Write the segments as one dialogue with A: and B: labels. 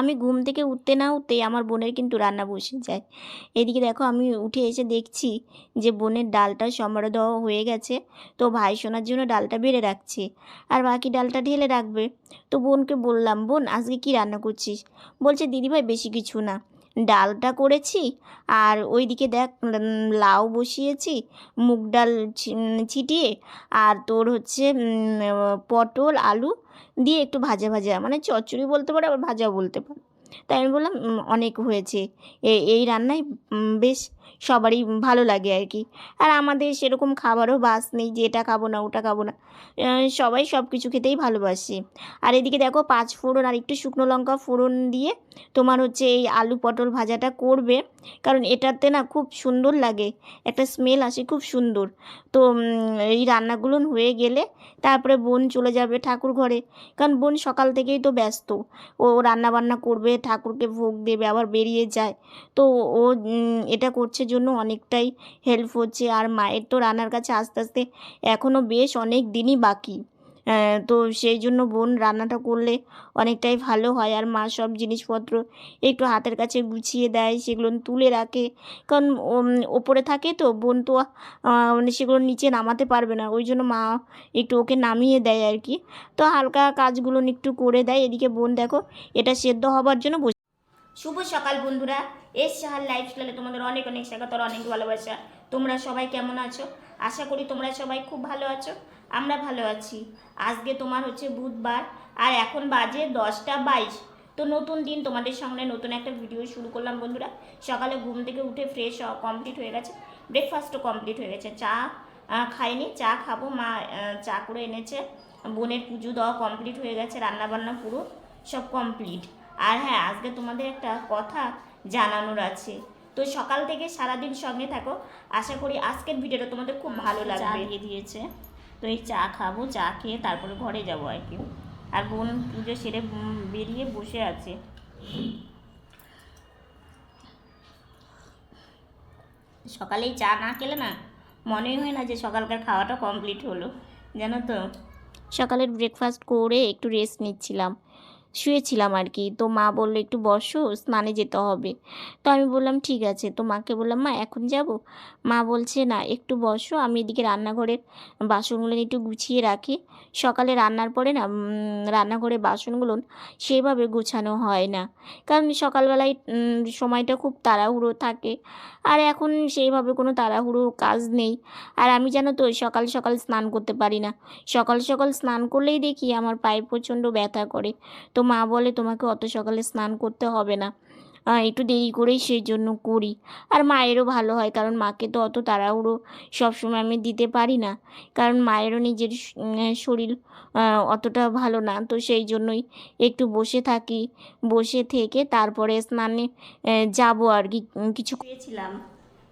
A: আমি ঘুম থেকে উঠতে না উঠতেই আমার বোনের কিন্তু রান্না বসে যায়। এদিকে দেখো আমি উঠে এসে দেখছি যে বোনের ডালটা দেওয়া হয়ে গেছে। তো ভাই শোনার জন্য ডালটা বেড়ে রাখছে। আর বাকি ডালটা ঢেলে রাখবে। তো বোনকে বললাম, বোন, আজকে কি রান্না করছিস? বলছে দিদিভাই বেশি কিছু না। ডালটা করেছি আর ওইদিকে দেখ, লাউ বসিয়েছি, মুগ ডাল ছিটিয়ে আর তোর হচ্ছে পটল, আলু দিয়ে একটু ভাজা ভাজা মানে চচ্চড়ি বলতে পারে, আবার ভাজাও বলতে পারে। তাই আমি বললাম অনেক হয়েছে। এই রান্নায় বেশ সবারই ভালো লাগে আর কি। আর আমাদের সেরকম খাবারও বাস নেই যে এটা খাব না, ওটা খাব না। সবাই সব কিছু খেতেই ভালোবাসে। আর এদিকে দেখো পাঁচ ফোড়ন আর একটু শুকনো লঙ্কা ফোড়ন দিয়ে তোমার হচ্ছে এই আলু পটল ভাজাটা করবে। কারণ এটাতে না খুব সুন্দর লাগে, একটা স্মেল আসে খুব সুন্দর। তো এই রান্নাগুলো হয়ে গেলে তারপরে বোন চলে যাবে ঠাকুর ঘরে। কারণ বোন সকাল থেকেই তো ব্যস্ত। ও রান্না বান্না করবে, ঠাকুরকে ভোগ দেবে, আবার বেরিয়ে যায়। তো ও এটা করছে জন্য অনেকটাই হেল্প হচ্ছে। আর মায়ের তো রান্নার কাছে আস্তে আস্তে এখনও বেশ অনেক দিনই বাকি। তো সেই জন্য বোন রান্নাটা করলে অনেকটাই ভালো হয়। আর মা সব জিনিসপত্র একটু হাতের কাছে গুছিয়ে দেয়, সেগুলো তুলে রাখে। কারণ ওপরে থাকে তো, বোন তো মানে সেগুলো নিচে নামাতে পারবে না। ওই জন্য মা একটু ওকে নামিয়ে দেয় আর কি। তো হালকা কাজগুলো একটু করে দেয়। এদিকে বোন দেখো, এটা সেদ্ধ হবার জন্য শুভ সকাল বন্ধুরা। এস সাহার লাইফ লাইফস্টাইলে তোমাদের অনেক অনেক স্বাগত আর অনেক ভালোবাসা। তোমরা সবাই কেমন আছো? আশা করি তোমরা সবাই খুব ভালো আছো। আমরা ভালো আছি। আজকে তোমার হচ্ছে বুধবার আর এখন বাজে দশটা বাইশ। তো নতুন দিন তোমাদের সামনে নতুন একটা ভিডিও শুরু করলাম বন্ধুরা। সকালে ঘুম থেকে উঠে ফ্রেশ কমপ্লিট হয়ে গেছে। ব্রেকফাস্টও কমপ্লিট হয়ে গেছে। চা খাইনি। চা খাব। মা চা করে এনেছে। বোনের পুজো দেওয়া কমপ্লিট হয়ে গেছে। রান্নাবান্না পুরো সব কমপ্লিট আর হ্যাঁ আজকে তোমাদের একটা কথা জানানোর আছে। তো সকাল থেকে সারাদিন সঙ্গে থাকো। আশা করি আজকের ভিডিওটা তোমাদের খুব ভালো লাগবে। দিয়ে দিয়েছে। তো এই চা খাব চা খেয়ে তারপরে ঘরে যাব আর কি। আর বোন পুজো সেরে বেরিয়ে বসে আছে। সকালেই চা না খেলে না মনেই হয় না যে সকালকার খাওয়াটা কমপ্লিট হলো। জানো তো? সকালের ব্রেকফাস্ট করে একটু রেস্ট নিচ্ছিলাম। শুয়েছিলাম আর কি। তো মা বলল একটু বসো স্নানে যেতে হবে। তো আমি বললাম ঠিক আছে। তো মাকে বললাম মা এখন যাব? মা বলছে না একটু বসো আমি এদিকে রান্নাঘরের বাসনগুলো একটু গুছিয়ে রাখি। সকালে রান্নার পরে না উম, রান্নাঘরে বাসনগুলো সেভাবে গোছানো হয় না। কারণ সকালবেলায় সময়টা খুব তাড়াহুড়ো থাকে। আর এখন সেইভাবে কোনো তাড়াহুড়ো কাজ নেই। আর আমি জানো তো সকাল সকাল স্নান করতে পারি না। সকাল সকাল স্নান করলেই দেখি আমার পায়ে প্রচণ্ড ব্যথা করে। তো মা বলে তোমাকে অত সকালে স্নান করতে হবে না। একটু দেরি করেই সেই জন্য করি। আর মায়েরও ভালো হয়, কারণ মাকে তো অত তাড়াহুড়ো সবসময় আমি দিতে পারি না। কারণ মায়েরও নিজের শরীর অতটা ভালো না। তো সেই জন্যই একটু বসে থাকি, বসে থেকে তারপরে স্নানে যাব আর কি কিছু শুয়েছিলাম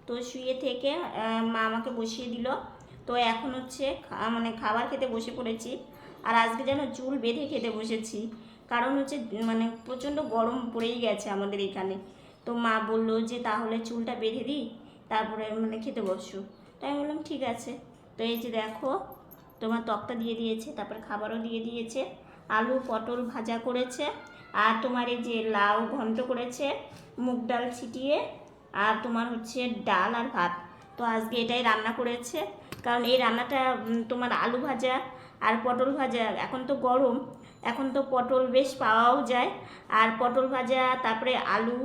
A: তো শুয়ে থেকে মা আমাকে বসিয়ে দিল। তো এখন হচ্ছে মানে খাবার খেতে বসে পড়েছি। আর আজকে যেন চুল বেঁধে খেতে বসেছি। কারণ হচ্ছে মানে প্রচণ্ড গরম পড়েই গেছে আমাদের এখানে। তো মা বলল যে, তাহলে চুলটা বেঁধে দিই, তারপরে মানে খেতে বসো। তাই আমি বললাম, ঠিক আছে। তো এই যে দেখো, তোমার তক্তা দিয়ে দিয়েছে, তারপরে খাবারও দিয়ে দিয়েছে, আলু পটল ভাজা করেছে, আর তোমার এই যে লাউ ঘন্ট করেছে, মুগ ডাল ছিটিয়ে, আর তোমার হচ্ছে ডাল আর ভাত। তো আজকে এটাই রান্না করেছে, কারণ এই রান্নাটা তোমার আলু ভাজা আর পটল ভাজা এখন তো গরম এখন তো পটল বেশ পাওয়াও যায়। আর পটল ভাজা, তারপরে আলু,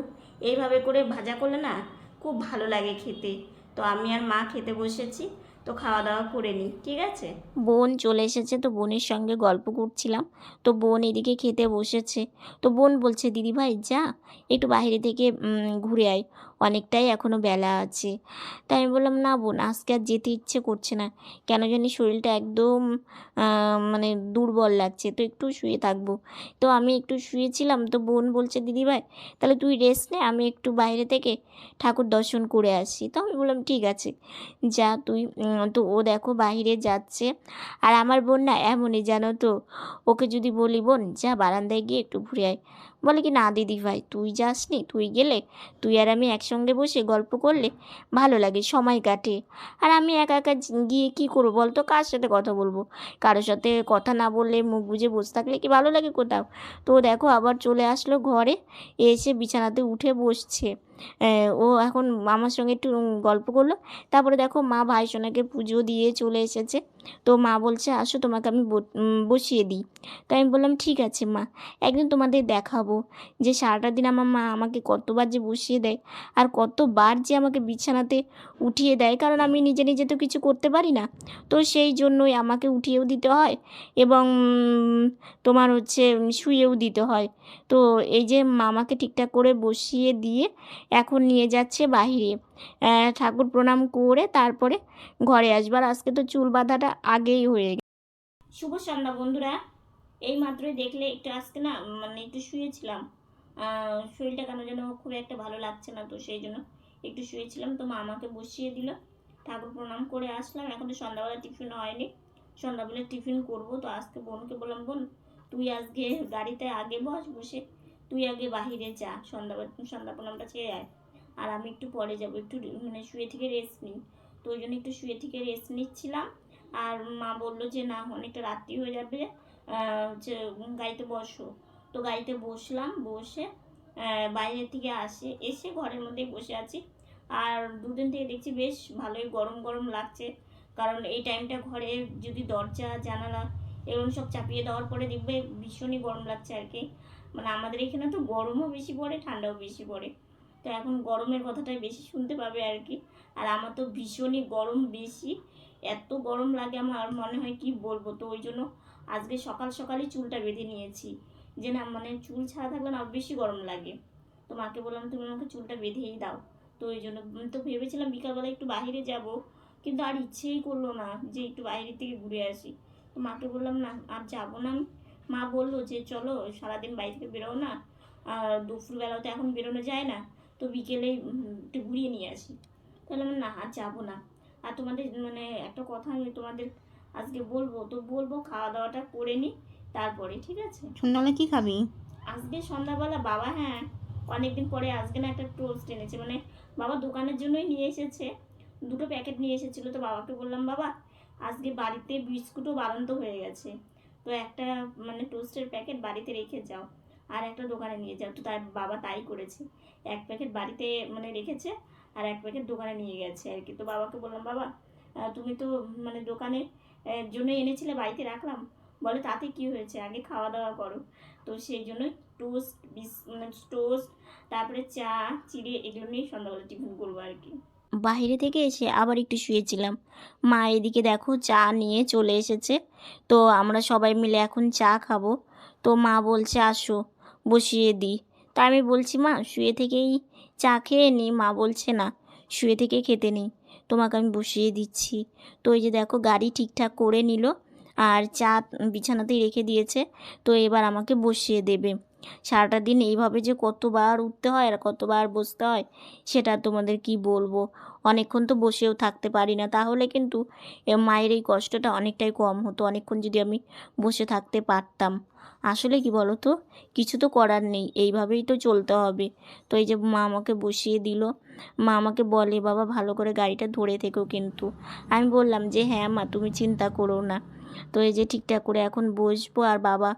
A: এইভাবে করে ভাজা করলে না খুব ভালো লাগে খেতে। তো আমি আর মা খেতে বসেছি, তো খাওয়া দাওয়া করে নিই, ঠিক আছে? বোন চলে এসেছে, তো বোনের সঙ্গে গল্প করছিলাম। তো বোন এদিকে খেতে বসেছে। তো বোন বলছে দিদি ভাই যা, একটু বাইরে থেকে ঘুরে আয়। অনেকটাই এখনও বেলা আছে। তাই আমি বললাম, না বোন, আজকে আর যেতে ইচ্ছে করছে না। কেন জানি শরীরটা একদম মানে দুর্বল লাগছে, তো একটু শুয়ে থাকব। তো আমি একটু শুয়েছিলাম, তো বোন বলছে, দিদি ভাই, তাহলে তুই রেস্ট নে, আমি একটু বাইরে থেকে ঠাকুর দর্শন করে আসি। তো আমি বললাম, ঠিক আছে, যা তুই তো ও দেখো বাইরে যাচ্ছে। আর আমার বোন না এমনই, জানো তো? ওকে যদি বলি, বোন, যা বারান্দায় গিয়ে একটু ঘুরে আয়। বলে কি, না দিদি ভাই, তুই যাসনি, তুই গেলে, তুই আর আমি একসঙ্গে বসে গল্প করলে ভালো লাগে, সময় কাটে। আর আমি একা একা গিয়ে কি করব বলতো কার সাথে কথা বলব? কারোর সাথে কথা না বললে মুখ বুঝে বসে থাকলে কি ভালো লাগে কোথাও? তো দেখো আবার চলে আসলো ঘরে, এসে বিছানাতে উঠে বসছে। ও এখন আমার সঙ্গে একটু গল্প করল। তারপরে দেখো মা ভাই সোনাকে পুজো দিয়ে চলে এসেছে। তো মা বলছে, আসো তোমাকে আমি বসিয়ে দিই। তো আমি বললাম, ঠিক আছে মা, একদিন তোমাদের দেখাবো যে সারাটা দিন আমার মা আমাকে কতবার যে বসিয়ে দেয় আর কতবার যে আমাকে বিছানাতে উঠিয়ে দেয়। কারণ আমি নিজে নিজে তো কিছু করতে পারি না। তো সেই জন্যই আমাকে উঠিয়েও দিতে হয় এবং তোমার হচ্ছে শুয়েও দিতে হয়। তো এই যে মামাকে ঠিকঠাক করে বসিয়ে দিয়ে এখন নিয়ে যাচ্ছে বাহিরে। ঠাকুর প্রণাম করে তারপরে ঘরে আসবার আজকে তো চুল বাঁধাটা আগেই হয়ে গেছে। শুভ সন্ধ্যা বন্ধুরা। এই মাত্রই দেখলে একটু আজকে না মানে একটু শুয়েছিলাম। শরীরটা কেন যেন খুব একটা ভালো লাগছে না তো সেই জন্য একটু শুয়েছিলাম। তো মা আমাকে বসিয়ে দিল। ঠাকুর প্রণাম করে আসলাম। এখন তো সন্ধ্যাবেলা টিফিন হয়নি। সন্ধ্যাবেলা টিফিন করব। তো আজকে বোনকে বললাম, বোন, তুই আজকে গাড়িতে আগে বস, বসে তুই আগে বাহিরে যা সন্ধ্যাবেলা সন্ধ্যা প্রণামটা ছেড়ে আয়। আর আমি একটু পরে যাব, একটু মানে শুয়ে থেকে রেস্ট নিই তো ওই জন্য একটু শুয়ে থেকে রেস্ট নিচ্ছিলাম। আর মা বলল যে, না, অনেকটা রাত্রি হয়ে যাবে যে গাড়িতে বসো। তো গাড়িতে বসলাম, বসে বাইরে থেকে আসে, এসে ঘরের মধ্যেই বসে আছি। আর দুদিন থেকে দেখছি বেশ ভালোই গরম গরম লাগছে। কারণ এই টাইমটা ঘরে যদি দরজা, জানালা, এগুলো সব চাপিয়ে দেওয়ার পরে দেখবে ভীষণই গরম লাগছে আর কি। মানে আমাদের এখানে তো গরমও বেশি পড়ে, ঠান্ডাও বেশি পড়ে। তো এখন গরমের কথাটাই বেশি শুনতে পাবে আর কি। আর আমার তো ভীষণই গরম বেশি, এত গরম লাগে আমার মনে হয় কি বলব? তো ওই জন্য আজকে সকাল সকালই চুলটা বেঁধে নিয়েছি। যে না মানে চুল ছাড়া থাকলে না বেশি গরম লাগে। তো মাকে বললাম, তুমি আমাকে চুলটা বেঁধেই দাও। তো ওই জন্য তো ভেবেছিলাম বিকালবেলা একটু বাইরে যাব, কিন্তু আর ইচ্ছেই করল না যে একটু বাইরে থেকে ঘুরে আসি। তো মাকে বললাম, না, আর যাব না আমি। মা বলল যে চলো সারাদিন বাড়ি থেকে বেরো না। আর দুপুরবেলা তো এখন বেরোনো যায় না। তো বিকেলে একটু ঘুরিয়ে নিয়ে আসি। তাহলে আমি না আর যাব না। আর তোমাদের মানে একটা কথা আমি তোমাদের আজকে বলব। তো বলব খাওয়া দাওয়াটা করে নিই তারপরে ঠিক আছে?
B: সন্ধ্যাবেলা কি খাবি?
A: আজকে সন্ধ্যাবেলা বাবা হ্যাঁ অনেকদিন পরে আজকে না একটা টোস্ট এনেছে। মানে বাবা দোকানের জন্যই নিয়ে এসেছে। দুটো প্যাকেট নিয়ে এসেছিল। তো বাবাকে বললাম বাবা আজকে বাড়িতে বিস্কুটও বাড়ন্ত হয়ে গেছে। তো একটা মানে টোস্টের প্যাকেট বাড়িতে রেখে যাও। আর একটা দোকানে নিয়ে যাও। তো তার বাবা তাই করেছে। এক প্যাকেট বাড়িতে মানে রেখেছে আর এক প্যাকেট দোকানে নিয়ে গেছে আর কি। তো বাবাকে বললাম, বাবা তুমি তো মানে দোকানে জন্য এনেছিলে, বাড়িতে রাখলাম। বলে, তাতে কি হয়েছে? আগে খাওয়া দাওয়া করো। তো সেই জন্য টোস্ট বিস মানে টোস্ট তারপরে চা, চিড়ে, এগুলো নিয়ে সন্ধ্যাবেলা টিফিন করব আর কি। বাইরে থেকে এসে আবার একটু শুয়েছিলাম। মা এদিকে দেখো চা নিয়ে চলে এসেছে। তো আমরা সবাই মিলে এখন চা খাব। তো মা বলছে, আসো, বসিয়ে দিই। তা আমি বলছি, মা, শুয়ে থেকেই চা খেয়ে নিই মা বলছে, না, শুয়ে থেকে খেতে নেই। তোমাকে আমি বসিয়ে দিচ্ছি। তো এই যে দেখো, গাড়ি ঠিকঠাক করে নিল। আর চা বিছানাতেই রেখে দিয়েছে। তো এবার আমাকে বসিয়ে দেবে। সারাটা দিন এইভাবে যে কতবার উঠতে হয় আর কতবার বসতে হয়, সেটা তোমাদের কি বলব? অনেকক্ষণ তো বসেও থাকতে পারি না। তাহলে কিন্তু মায়ের এই কষ্টটা অনেকটাই কম হতো, অনেকক্ষণ যদি আমি বসে থাকতে পারতাম। আসলে কি বলো তো কিছু তো করার নেই, এইভাবেই তো চলতে হবে। তো এই যে মা আমাকে বসিয়ে দিল, মা আমাকে বলে, বাবা ভালো করে গাড়িটা ধরে থেকো কিন্তু। আমি বললাম যে হ্যাঁ মা, তুমি চিন্তা করো না। তো এই যে ঠিকঠাক করে এখন বসবো আর বাবা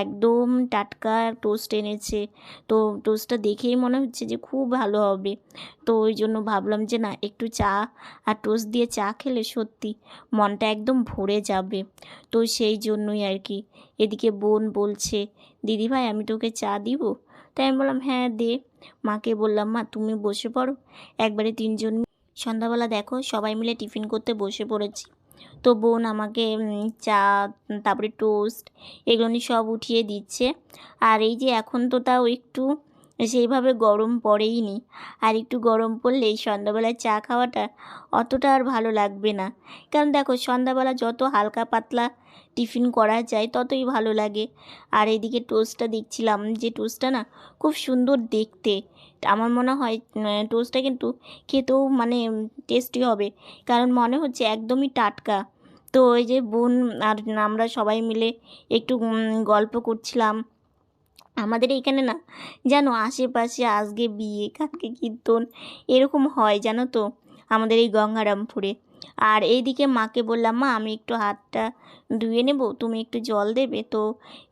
A: একদম টাটকা টোস্ট এনেছে। তো টোস্টটা দেখেই মনে হচ্ছে যে খুব ভালো হবে। তো ওই জন্য ভাবলাম যে না, একটু চা আর টোস্ট দিয়ে চা খেলে সত্যি মনটা একদম ভরে যাবে। তো সেই জন্যই আর কি। এদিকে বোন বলছে, দিদি ভাই, আমি তোকে চা দিব? তাই আমি বললাম হ্যাঁ দে। মাকে বললাম, মা, তুমি বসে পড়ো। একবারে তিনজন সন্ধ্যাবেলা দেখো, সবাই মিলে টিফিন করতে বসে পড়েছি। তো বোন আমাকে চা, তারপরে টোস্ট এগুলো সব উঠিয়ে দিচ্ছে। আর এই যে এখন তো তাও একটু সেইভাবে গরম পড়েই নি আর একটু গরম পড়লেই সন্ধ্যাবেলায় চা খাওয়াটা অতটা আর ভালো লাগবে না। কারণ দেখো, সন্ধ্যাবেলা যত হালকা পাতলা টিফিন করা যায় ততই ভালো লাগে। আর এদিকে টোস্টটা দেখছিলাম যে টোস্টটা না খুব সুন্দর দেখতে। আমার মনে হয় টোস্টটা কিন্তু খেতেও মানে টেস্টি হবে। কারণ মনে হচ্ছে একদমই টাটকা। তো ওই যে বোন আর আমরা সবাই মিলে একটু গল্প করছিলাম। আমাদের এখানে না, জানো আশেপাশে আজকে বিয়ে, কালকে কীর্তন, এরকম হয় জানো তো, আমাদের এই গঙ্গারামপুরে। আর এইদিকে মাকে বললাম, মা, আমি একটু হাতটা ধুয়ে নেব, তুমি একটু জল দেবে? তো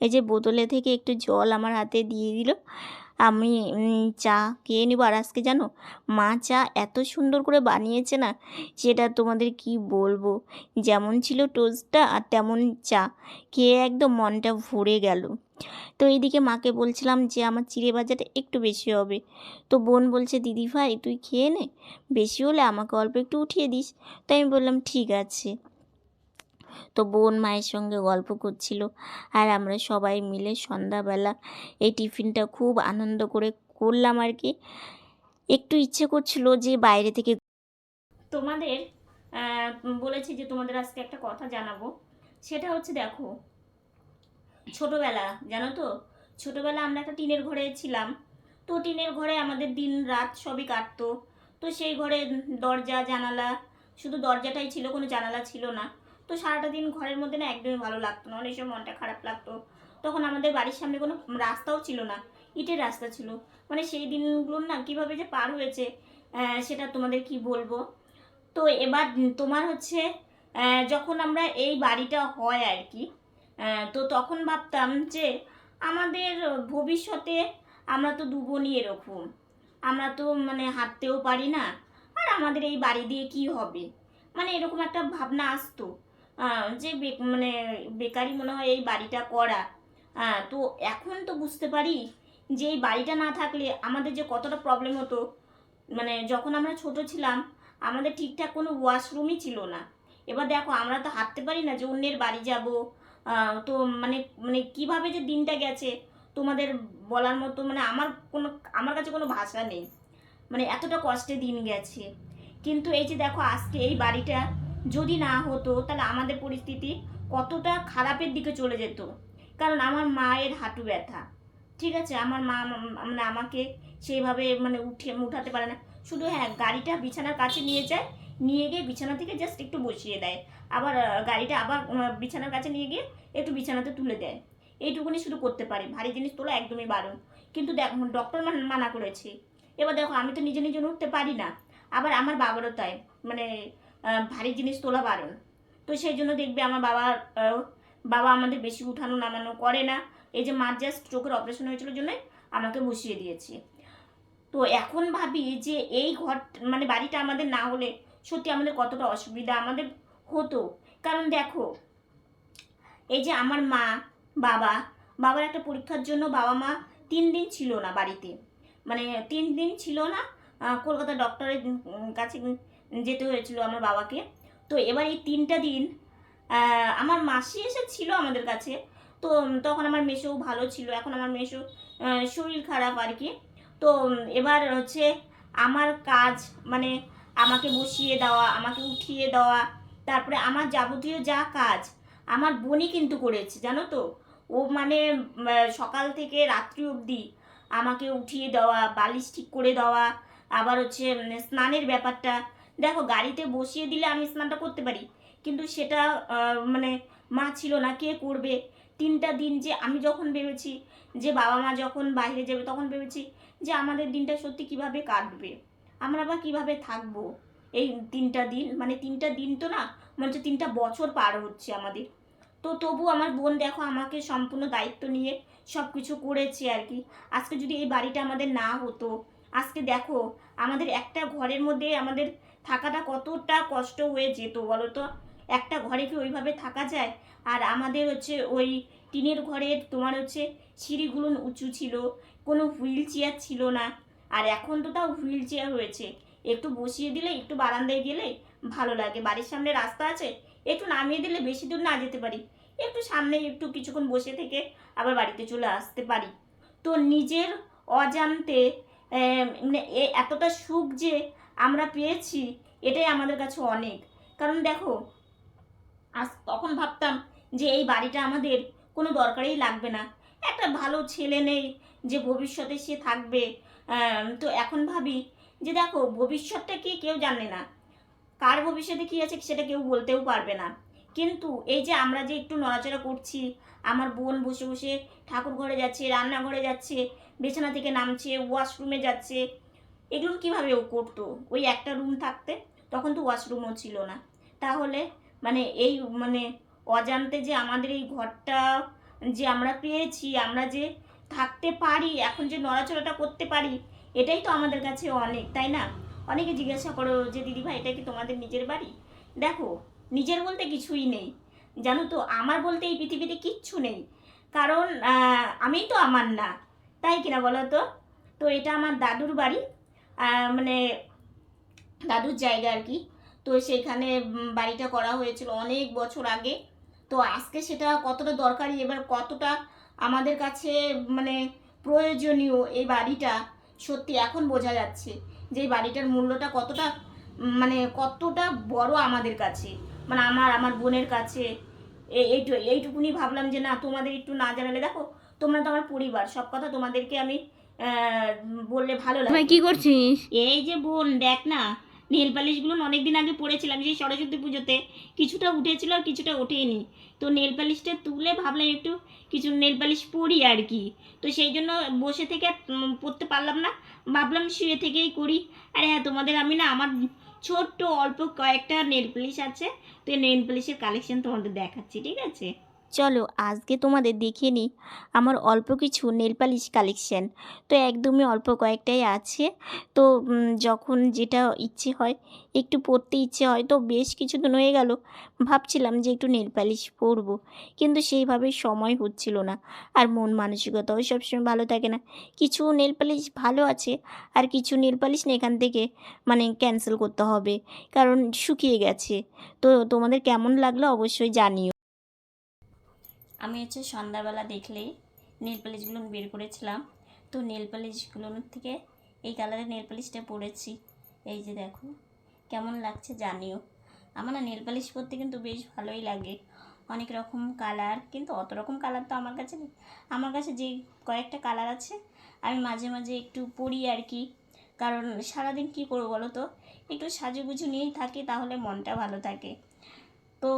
A: এই যে বোতলে থেকে একটু জল আমার হাতে দিয়ে দিল। আমি চা খেয়ে নেব আর আজকে জানো? মা চা এত সুন্দর করে বানিয়েছে না, সেটা তোমাদের কি বলব? যেমন ছিল টোস্টটা আর তেমন চা, খেয়ে একদম মনটা ভরে গেল। তো এইদিকে মাকে বলছিলাম যে আমার চিড়ে ভাজাটা একটু বেশি হবে। তো বোন বলছে দিদি ভাই তুই খেয়ে নে, বেশি হলে আমাকে অল্প একটু উঠিয়ে দিস। তো আমি বললাম, ঠিক আছে। তো বোন মায়ের সঙ্গে গল্প করছিল আর আমরা সবাই মিলে সন্ধ্যাবেলা এই টিফিনটা খুব আনন্দ করে করলাম আর কি। একটু ইচ্ছে করছিল যে বাইরে থেকে তোমাদের বলেছি যে তোমাদের আজকে একটা কথা জানাব। সেটা হচ্ছে দেখো, ছোটবেলা, জানো তো? ছোটবেলা আমরা একটা টিনের ঘরে ছিলাম। তো টিনের ঘরে আমাদের দিন রাত সবই কাটতো। তো সেই ঘরে দরজা, জানালা, শুধু দরজাটাই ছিল, কোনো জানালা ছিল না। তো সারাটা দিন ঘরের মধ্যে না একদমই ভালো লাগতো না। অনেক সময় মনটা খারাপ লাগতো। তখন আমাদের বাড়ির সামনে কোনো রাস্তাও ছিল না, ইটের রাস্তা ছিল। মানে সেই দিনগুলো না কীভাবে যে পার হয়েছে সেটা তোমাদের কি বলব? তো এবার তোমার হচ্ছে যখন আমরা এই বাড়িটা হয় আর কি তো তখন ভাবতাম যে আমাদের ভবিষ্যতে আমরা তো দুবনি এরকম। আমরা তো মানে হাঁটতেও পারি না। আর আমাদের এই বাড়ি দিয়ে কি হবে? মানে এরকম একটা ভাবনা আসতো। যে মানে বেকারি মনে হয় এই বাড়িটা করা। তো এখন তো বুঝতে পারি যে এই বাড়িটা না থাকলে আমাদের যে কতটা প্রবলেম হতো। মানে যখন আমরা ছোট ছিলাম, আমাদের ঠিকঠাক কোনো ওয়াশরুমই ছিল না। এবার দেখো, আমরা তো হাঁটতে পারি না যে অন্যের বাড়ি যাব। তো মানে মানে কীভাবে যে দিনটা গেছে তোমাদের বলার মতো মানে আমার কোনো, আমার কাছে কোনো ভাষা নেই। মানে এতটা কষ্টে দিন গেছে। কিন্তু এই যে দেখো, আজকে এই বাড়িটা যদি না হতো, তাহলে আমাদের পরিস্থিতি কতটা খারাপের দিকে চলে যেত। কারণ আমার মায়ের হাঁটু ব্যথা। ঠিক আছে? আমার মা মানে আমাকে সেইভাবে মানে উঠে, উঠাতে পারে না। শুধু হ্যাঁ গাড়িটা বিছানার কাছে নিয়ে যায়, নিয়ে গিয়ে বিছানা থেকে জাস্ট একটু বসিয়ে দেয়। আবার গাড়িটা আবার বিছানার কাছে নিয়ে গিয়ে একটু বিছানাতে তুলে দেয়। এইটুকুনি শুধু করতে পারে। ভারী জিনিস তোলা একদমই বারণ। কিন্তু দেখ ডক্টর মানা করেছে। এবার দেখো, আমি তো নিজে নিজে উঠতে পারি না। আবার আমার বাবারও তাই। মানে ভারী জিনিস তোলা বারণ। তো সেই জন্য দেখবে আমার বাবার বাবা আমাদের বেশি উঠানো নামানো করে না। এই যে মার জাস্ট চোখের অপারেশন হয়েছিল জন্য আমাকে বসিয়ে দিয়েছে। তো এখন ভাবি যে এই ঘর মানে বাড়িটা আমাদের না হলে সত্যি আমাদের কতটা অসুবিধা আমাদের হতো। কারণ দেখো, এই যে আমার মা, বাবা, বাবার একটা পরীক্ষার জন্য বাবা মা তিন দিন ছিল না বাড়িতে। মানে তিন দিন ছিল না কলকাতা ডক্টরের কাছে যেতে হয়েছিল আমার বাবাকে। তো এবার এই তিনটা দিন আমার মাসি এসে ছিল আমাদের কাছে। তো তখন আমার মেসোও ভালো ছিল। এখন আমার মেসো শরীর খারাপ আর কি। তো এবার হচ্ছে আমার কাজ মানে আমাকে বসিয়ে দেওয়া, আমাকে উঠিয়ে দেওয়া, তারপরে আমার যাবতীয় যা কাজ আমার বোনই কিন্তু করেছে, জানো তো? ও মানে সকাল থেকে রাত্রি অবধি আমাকে উঠিয়ে দেওয়া, বালিশ ঠিক করে দেওয়া, আবার হচ্ছে স্নানের ব্যাপারটা দেখো, গাড়িতে বসিয়ে দিলে আমি স্নানটা করতে পারি। কিন্তু সেটা মানে মা ছিল না, কে করবে? তিনটা দিন যে আমি যখন ভেবেছি যে বাবা মা যখন বাইরে যাবে, তখন ভেবেছি যে আমাদের দিনটা সত্যি কীভাবে কাটবে? আমরা বা কীভাবে থাকব এই তিনটা দিন? মানে তিনটা দিন তো না, মনে হচ্ছে তিনটা বছর পার হচ্ছে আমাদের। তো তবু আমার বোন দেখো, আমাকে সম্পূর্ণ দায়িত্ব নিয়ে সব কিছু করেছে আর কি। আজকে যদি এই বাড়িটা আমাদের না হতো, আজকে দেখো, আমাদের একটা ঘরের মধ্যে আমাদের থাকাটা কতটা কষ্ট হয়ে যেত বলো তো একটা ঘরে কি ওইভাবে থাকা যায়? আর আমাদের হচ্ছে ওই টিনের ঘরের তোমার হচ্ছে সিঁড়িগুলো উঁচু ছিল, কোনো হুইল চেয়ার ছিল না। আর এখন তো তাও হুইল চেয়ার হয়েছে একটু বসিয়ে দিলে, একটু বারান্দায় গেলে ভালো লাগে। বাড়ির সামনে রাস্তা আছে, একটু নামিয়ে দিলে বেশি দূর না যেতে পারি। একটু সামনে একটু কিছুক্ষণ বসে থেকে আবার বাড়িতে চলে আসতে পারি। তো নিজের অজান্তে এতটা সুখ যে আমরা পেয়েছি, এটাই আমাদের কাছে অনেক। কারণ দেখো, আজ তখন ভাবতাম যে এই বাড়িটা আমাদের কোনো দরকারেই লাগবে না। একটা ভালো ছেলে নেই যে ভবিষ্যতে সে থাকবে। তো এখন ভাবি যে দেখো, ভবিষ্যৎটা কি কেউ জানে না। কার ভবিষ্যতে কি আছে সেটা কেউ বলতেও পারবে না। কিন্তু এই যে আমরা যে একটু নড়াচড়া করছি, আমার বোন বসে বসে ঠাকুর ঘরে যাচ্ছে, রান্নাঘরে যাচ্ছে, বিছানা থেকে নামছে ওয়াশরুমে যাচ্ছে এগুলো কীভাবে ও করতো? ওই একটা রুম থাকতে? তখন তো ওয়াশরুমও ছিল না। তাহলে মানে এই মানে অজান্তে যে আমাদের এই ঘরটা যে আমরা পেয়েছি, আমরা যে থাকতে পারি, এখন যে নড়াচড়াটা করতে পারি, এটাই তো আমাদের কাছে অনেক, তাই না? অনেকে জিজ্ঞাসা করো যে দিদি ভাই এটা কি তোমাদের নিজের বাড়ি? দেখো, নিজের বলতে কিছুই নেই। জানো তো, আমার বলতে এই পৃথিবীতে কিচ্ছু নেই। কারণ আমিই তো আমার না। তাই কিনা বলো তো? তো এটা আমার দাদুর বাড়ি মানে দাদুর জায়গা আর কি। তো সেখানে বাড়িটা করা হয়েছিল অনেক বছর আগে। তো আজকে সেটা কতটা দরকারি, এবার কতটা আমাদের কাছে মানে প্রয়োজনীয় এই বাড়িটা, সত্যি এখন বোঝা যাচ্ছে যে এই বাড়িটার মূল্যটা কতটা মানে কতটা বড় আমাদের কাছে মানে আমার আমার বোনের কাছে। এই এইটু এইটুকুনি ভাবলাম যে না, তোমাদের একটু না জানালে, দেখো, তোমরা তো আমার পরিবার, সব কথা তোমাদেরকে আমি বললে ভালো লাগে।
B: কি করছিস?
A: এই যে বোন দেখ না নেল পালিশগুলো অনেক দিন আগে পড়েছিলাম সেই সরস্বতী পুজোতে। কিছুটা উঠেছিল আর কিছুটা ওঠেনি। তো নেল পালিশটা তুলে ভাবলাম একটু কিছু নেল পালিশ পরি আর কি। তো সেই জন্য বসে থেকে পড়তে পারলাম না। ভাবলাম শুয়ে থেকেই করি। আরে হ্যাঁ তোমাদের আমি না আমার ছোট্ট অল্প কয়েকটা নেল পালিশ আছে। তো এই নেল পালিশের কালেকশন তোমাদের দেখাচ্ছি ঠিক আছে? চলো আজকে তোমাদের দেখিয়ে নিই আমার অল্প কিছু নেল পালিশ কালেকশন। তো একদমই অল্প কয়েকটাই আছে। তো যখন যেটা ইচ্ছে হয়, একটু পরতে ইচ্ছে হয়, তো বেশ কিছুদিন হয়ে গেল, ভাবছিলাম যে একটু নেল পালিশ পরবো। কিন্তু সেইভাবে সময় হচ্ছিল না। আর মন মানসিকতাও সবসময় ভালো থাকে না। কিছু নেল পালিশ ভালো আছে, আর কিছু নেল পালিশ না এখান থেকে মানে ক্যান্সেল করতে হবে, কারণ শুকিয়ে গেছে। তো তোমাদের কেমন লাগল অবশ্যই জানিও। আমি হচ্ছে সন্ধ্যাবেলা দেখলেই নেল পালিশগুলো বের করেছিলাম। তো নেল পালিশগুলোর থেকে এই কালারের নেল পালিশটা পরেছি। এই যে দেখো, কেমন লাগছে জানিও। আমার না নেল পালিশ পরতে কিন্তু বেশ ভালোই লাগে। অনেক রকম কালার, কিন্তু অত রকম কালার তো আমার কাছে নেই। আমার কাছে যে কয়েকটা কালার আছে, আমি মাঝে মাঝে একটু পরি আর কি। কারণ সারাদিন কী করব বলো তো? একটু সাজুগুজু নিয়েই থাকি, তাহলে মনটা ভালো থাকে। তো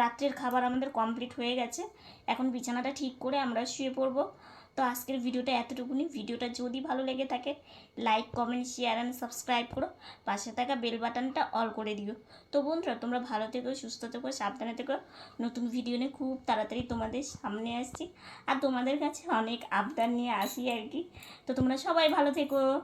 A: রাত্রের খাবার আমাদের কমপ্লিট হয়ে গেছে। এখন বিছানাটা ঠিক করে আমরা শুয়ে পড়ব। তো আজকের ভিডিওটা এতটুকুনি। ভিডিওটা যদি ভালো লেগে থাকে like comment share and subscribe করো। পাশে থাকা বেল বাটনটা অল করে দিও। তো বন্ধুরা, তোমরা ভালো থেকো, সুস্থ থেকো, সাবধানে থেকো। নতুন ভিডিও নিয়ে খুব তাড়াতাড়ি তোমাদের সামনে আসছি। আর তোমাদের কাছে অনেক আবদার নিয়ে আসি আর কি। তো তোমরা সবাই ভালো থেকো।